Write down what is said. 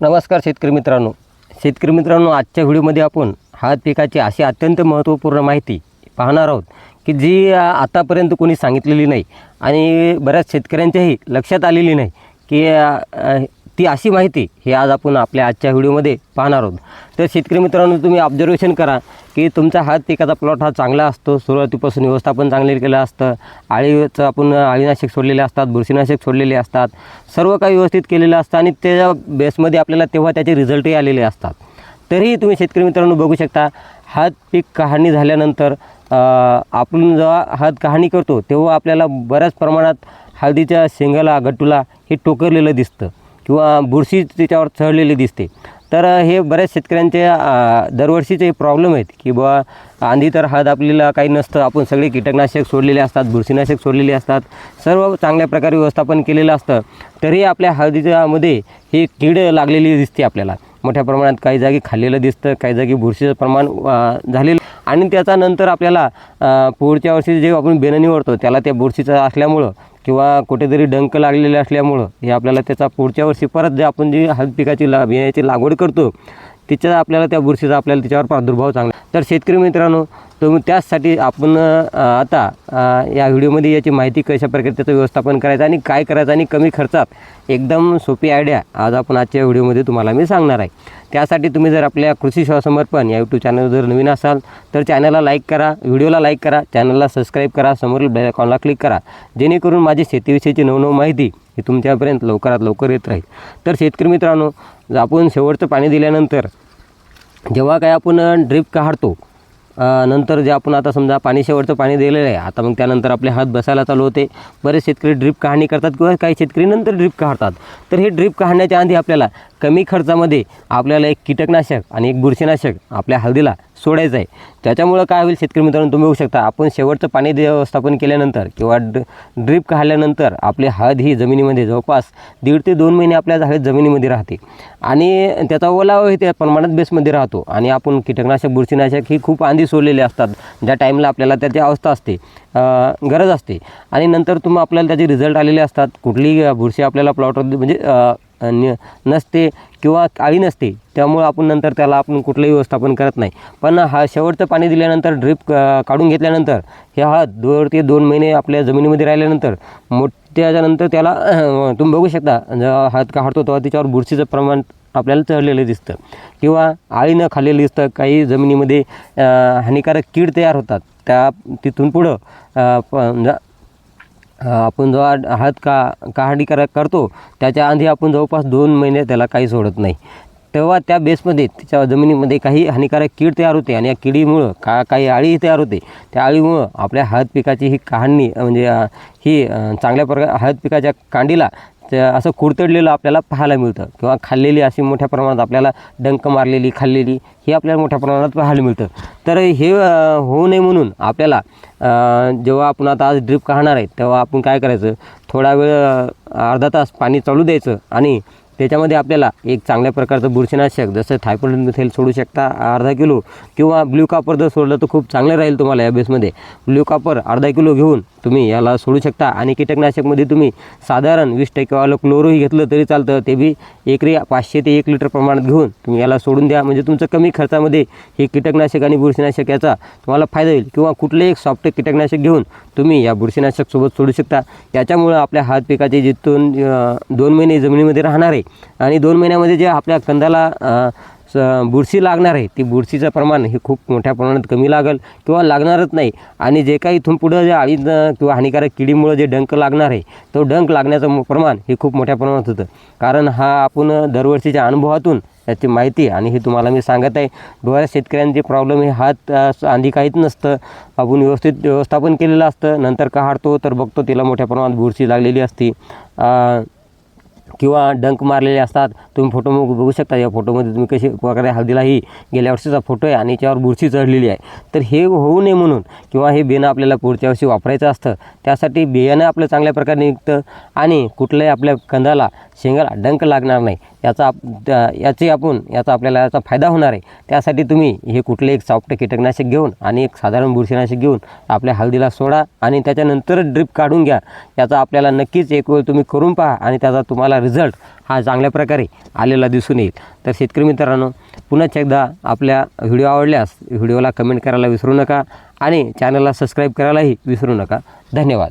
नमस्कार शेतकरी मित्रांनो. शेतकरी मित्रांनो आजच्या व्हिडिओमध्ये आपण हळद पिकाची अशी अत्यंत महत्त्वपूर्ण माहिती पाहणार आहोत की जी आतापर्यंत कोणी सांगितलेली नाही आणि बऱ्याच शेतकऱ्यांच्याही लक्षात आलेली नाही की ती अशी माहिती हे आज आपण आपल्या आजच्या व्हिडिओमध्ये पाहणार आहोत. तर शेतकरी मित्रांनो तुम्ही ऑब्झर्वेशन करा की तुमचा हळद पिकाचा प्लॉट हा चांगला असतो सुरुवातीपासून व्यवस्थापन चांगले केलं असतं आळीचं आपण आळीनाशक सोडलेले असतात बुरशीनाशक सोडलेले असतात सर्व काही व्यवस्थित केलेलं असतं आणि त्याच्या बेसमध्ये आपल्याला तेव्हा त्याचे रिझल्टही आलेले असतात. तरीही तुम्ही शेतकरी मित्रांनो बघू शकता हात पीक काढणी झाल्यानंतर आपण जेव्हा हात काढणी करतो तेव्हा आपल्याला बऱ्याच प्रमाणात हळदीच्या शेंगाला गट्टूला हे टोकरलेलं दिसतं. किंवा बुरशी त्याच्यावर चढलेली दिसते. तर हे बऱ्याच शेतकऱ्यांचे दरवर्षीचे प्रॉब्लेम आहेत की बुवा आधी तर हळद आपल्याला काही नसतं आपण सगळे कीटकनाशक सोडलेले असतात बुरशीनाशक सोडलेले असतात सर्व चांगल्या प्रकारे व्यवस्थापन केलेलं असतं तरी आपल्या हळदीच्यामध्ये ही कीड लागलेली दिसते आपल्याला. मोठ्या प्रमाणात काही जागी खाल्लेलं दिसतं काही जागी बुरशीचं प्रमाण झालेलं आणि त्याचा नंतर आपल्याला पुढच्या वर्षी जे आपण बेनं निवडतो त्याला त्या बुरशीचं असल्यामुळं किंवा कुठेतरी डंक लागलेले असल्यामुळं हे आपल्याला त्याचा पुढच्या वर्षी परत जे आपण जी हळद पिकाची ला बियाण्याची लागवड करतो तिच्या आपल्याला त्या बुरशीचा आपल्याला तिच्यावर प्रादुर्भाव चांगला तर शेतकरी मित्रांनो तुम्ही त्याचसाठी आपण आता या व्हिडिओमध्ये याची माहिती कशा प्रकारे त्याचं व्यवस्थापन करायचं आणि काय करायचं आणि कमी खर्चात एकदम सोपी आयडिया आज आपण आजच्या व्हिडिओमध्ये तुम्हाला मी सांगणार आहे. त्यासाठी तुम्ही जर आपल्या कृषी सेवा समर्पण या यूट्यूब चॅनल जर नवीन असाल तर चॅनलला लाईक करा व्हिडिओला लाईक करा चॅनलला सबस्क्राईब करा समोरील बेल आयकॉनला क्लिक करा. जेणेकरून माझी शेतीविषयीची नवनव माहिती हे तुमच्यापर्यंत लवकरात लवकर येत राहील. तर शेतकरी मित्रांनो आपण शेवटचं पाणी दिल्यानंतर जेव्हा काय आपण ड्रीप काढतो नंतर जे आपण आता समजा पाणी शेवटचं पाणी दिलेलं आहे आता मग त्यानंतर आपले हात बसायला चालू होते. बरेच शेतकरी ड्रीप काढणी करतात किंवा काही शेतकरी नंतर ड्रीप काढतात. तर हे ड्रीप काढण्याच्या आधी आपल्याला कमी खर्चामध्ये आपल्याला एक कीटकनाशक आणि एक बुरशीनाशक आपल्या हळदीला सोडायचं आहे. त्याच्यामुळं काय होईल शेतकरी मित्रांनो तुम्ही बघू शकता आपण शेवटचं पाणी व्यवस्थापन केल्यानंतर किंवा ड ड्रीप काढल्यानंतर आपली हळद ही जमिनीमध्ये जवळपास दीड ते दोन महिने आपल्या हळद जमिनीमध्ये राहते. आणि त्याचा ओलावा त्या प्रमाणात बेसमध्ये राहतो. आणि आपण कीटकनाशक बुरशीनाशक ही खूप आंधी सोडलेले असतात. ज्या टाईमला आपल्याला त्याची अवस्था असते गरज असते. आणि नंतर तुम्ही आपल्याला त्याचे रिझल्ट आलेले असतात. कुठलीही बुरशी आपल्याला प्लॉटवर म्हणजे नसते किंवा काळी नसते. त्यामुळं आपण नंतर त्याला आपण कुठलंही व्यवस्थापन करत नाही. पण हा शेवटचं पाणी दिल्यानंतर ड्रीप काढून घेतल्यानंतर हे हळद दोन ते दोन महिने आपल्या जमिनीमध्ये राहिल्यानंतर मोठ्याच्यानंतर त्याला तुम्ही बघू शकता जेव्हा हळद काढतो तेव्हा त्याच्यावर बुरशीचं प्रमाण आपल्याला चढलेलं दिसतं. किंवा आळीनं खाल्लेलं दिसतं काही जमिनीमध्ये हानिकारक कीड तयार होतात. त्या तिथून पुढं प- म्हणजे आपण जेव्हा हळद का काढणी करा करतो त्याच्या आधी आपण जवळपास दोन महिने त्याला काही सोडत नाही. तेव्हा त्या बेसमध्ये त्याच्या जमिनीमध्ये काही हानिकारक कीड तयार होते आणि या किडीमुळं का काही आळी तयार होते. त्या आळीमुळं आपल्या हळद पिकाची ही काढणी म्हणजे ही चांगल्या प्रकारे हळद पिकाच्या कांडीला त्या असं कुरतडलेलं आपल्याला पाहायला मिळतं. किंवा खाल्लेली अशी मोठ्या प्रमाणात आपल्याला डंक मारलेली खाल्लेली हे आपल्याला मोठ्या प्रमाणात पाहायला मिळतं. तर हे होऊ नये म्हणून आपल्याला जेव्हा आपण आता आज ड्रिप काढणार आहे तेव्हा आपण काय करायचं? थोडा वेळ अर्धा तास पाणी चालू द्यायचं आणि त्याच्यामध्ये आपल्याला एक चांगल्या प्रकारचं बुरशीनाशक जसं थायपॉइड मिथेल सोडू शकता अर्धा किलो किंवा ब्ल्यू कापर जर सोडलं तर खूप चांगलं राहील तुम्हाला या बेसमध्ये. ब्ल्यू कापर अर्धा किलो घेऊन तुम्ही याला सोडू शकता. आणि कीटकनाशकमध्ये तुम्ही साधारण वीस टक्केवालं क्लोरोही घेतलं तरी चालतं. ते बी एकरी पाचशे ते एक लिटर प्रमाणात घेऊन तुम्ही याला सोडून द्या. म्हणजे तुमचं कमी खर्चामध्ये हे कीटकनाशक आणि बुरशीनाशक याचा तुम्हाला फायदा होईल. किंवा कुठलंही एक सॉफ्ट कीटकनाशक घेऊन तुम्ही या बुरशीनाशकसोबत सोडू शकता. याच्यामुळं आपल्या हात पिकाचे जिथून दोन महिने जमिनीमध्ये राहणार आहे आणि दोन महिन्यामध्ये जे आपल्या कंदाला स बुरशी लागणार आहे ती बुरशीचं प्रमाण हे खूप मोठ्या प्रमाणात कमी लागेल किंवा लागणारच नाही. आणि जे काही इथून पुढं जे आळी किंवा हानिकारक किडीमुळं जे डंक लागणार आहे तो डंक लागण्याचं प्रमाण हे खूप मोठ्या प्रमाणात होतं. कारण हा आपण दरवर्षीच्या अनुभवातून याची माहिती आणि हे तुम्हाला मी सांगत आहे. बऱ्याच शेतकऱ्यांचे प्रॉब्लेम हे हात आधी काहीच नसतं. आपण व्यवस्थित व्यवस्थापन केलेलं असतं. नंतर काढतो तर बघतो तिला मोठ्या प्रमाणात बुरशी लागलेली असते. किंवा डंक मारलेले असतात तुम्ही फोटो मग बघू शकता या फोटोमध्ये तुम्ही कशी प्रकारे हळदीलाही गेल्या वर्षीचा फोटो आहे आणि याच्यावर बुरशी चढलेली आहे. तर हे होऊ नये म्हणून किंवा हे बियाणं आपल्याला पुढच्या वर्षी वापरायचं असतं त्यासाठी बियाणं आपलं चांगल्या प्रकारे निघतं आणि कुठल्याही आपल्या कंदाला शेंगाला डंक लागणार नाही. याचा आप त्या- याची आपण याचा आपल्याला याचा फायदा होणार आहे. त्यासाठी तुम्ही हे कुठले एक सॉफ्ट कीटकनाशक घेऊन आणि एक साधारण बुरशीनाशक घेऊन आपल्या हळदीला सोडा आणि त्याच्यानंतर ड्रिप काढून घ्या. याचा आपल्याला नक्कीच एक वेळ तुम्ही करून पहा आणि त्याचा तुम्हाला आपल्याला रिझल्ट हा चांगल्या प्रकारे आलेला दिसून येईल. तर शेतकरी मित्रांनो पुन्हाच एकदा आपल्या व्हिडिओ आवडल्यास व्हिडिओला कमेंट करायला विसरू नका आणि चॅनलला सबस्क्राईब करायलाही विसरू नका. धन्यवाद.